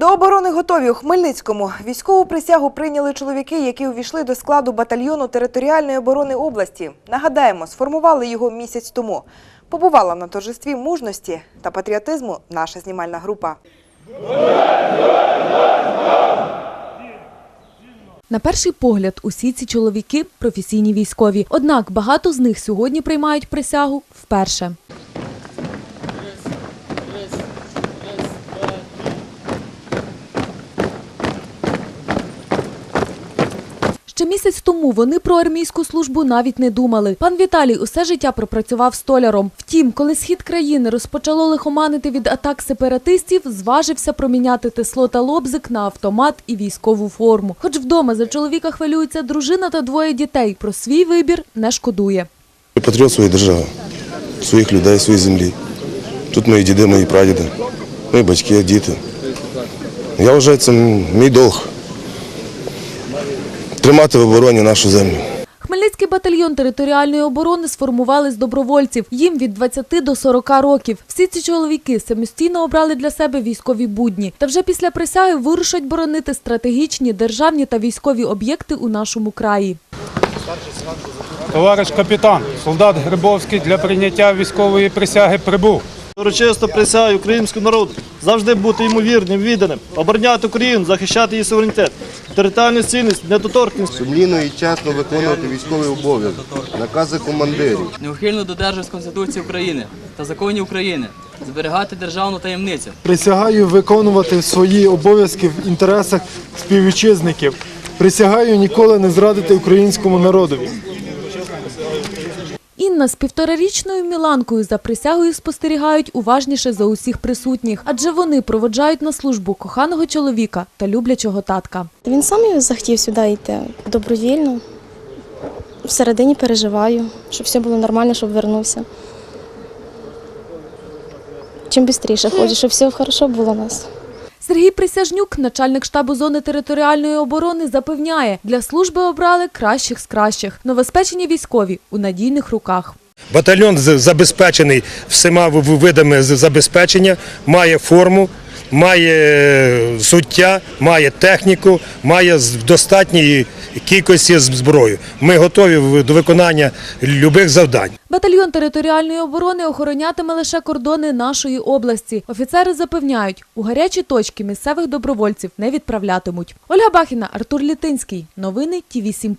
До оборони готові у Хмельницькому. Військову присягу прийняли чоловіки, які увійшли до складу батальйону територіальної оборони області. Нагадаємо, сформували його місяць тому. Побувала на торжестві мужності та патріотизму наша знімальна група. На перший погляд, усі ці чоловіки професійні військові. Однак багато з них сьогодні приймають присягу вперше. Ще місяць тому вони про армійську службу навіть не думали. Пан Віталій усе життя пропрацював столяром. Втім, коли схід країни розпочало лихоманити від атак сепаратистів, зважився проміняти тесло та лобзик на автомат і військову форму. Хоч вдома за чоловіка хвилюється дружина та двоє дітей. Про свій вибір не шкодує. Патріот своєї держави, своїх людей, своєї землі. Тут мої діди, мої прадіди, мої батьки, діти. Я вважаю, це мій долг тримати в обороні нашу землю. Хмельницький батальйон територіальної оборони сформували з добровольців. Їм від 20 до 40 років. Всі ці чоловіки самостійно обрали для себе військові будні. Та вже після присяги вирушать боронити стратегічні державні та військові об'єкти у нашому краї. Товариш капітан, солдат Грибовський для прийняття військової присяги прибув. Урочисто присягаю українському народу завжди бути йому вірним, відданим, обороняти Україну, захищати її суверенітет, територіальну цінність, недоторкність. сумлінно і чесно виконувати військовий обов'язок, накази командирів. неухильно додержуватися Конституції України та законів України, зберігати державну таємницю, Присягаю виконувати свої обов'язки в інтересах співвітчизників. Присягаю ніколи не зрадити українському народові. Інна з півторарічною Міланкою за присягою спостерігають уважніше за усіх присутніх, адже вони проводжають на службу коханого чоловіка та люблячого татка. Він сам захотів сюди йти добровільно. Всередині переживаю, щоб все було нормально, щоб вернувся. Чим швидше хочу, щоб все хорошо було у нас. Сергій Присяжнюк, начальник штабу зони територіальної оборони, запевняє, для служби обрали кращих з кращих. Новоспечені військові у надійних руках. Батальйон забезпечений всіма видами забезпечення, має форму, має е, суття, має техніку, має достатній кількості зброї. Ми готові до виконання любих завдань. Батальйон територіальної оборони охоронятиме лише кордони нашої області. Офіцери запевняють, у гарячі точки місцевих добровольців не відправлятимуть. Ольга Бахіна, Артур Літинський. Новини Ті 7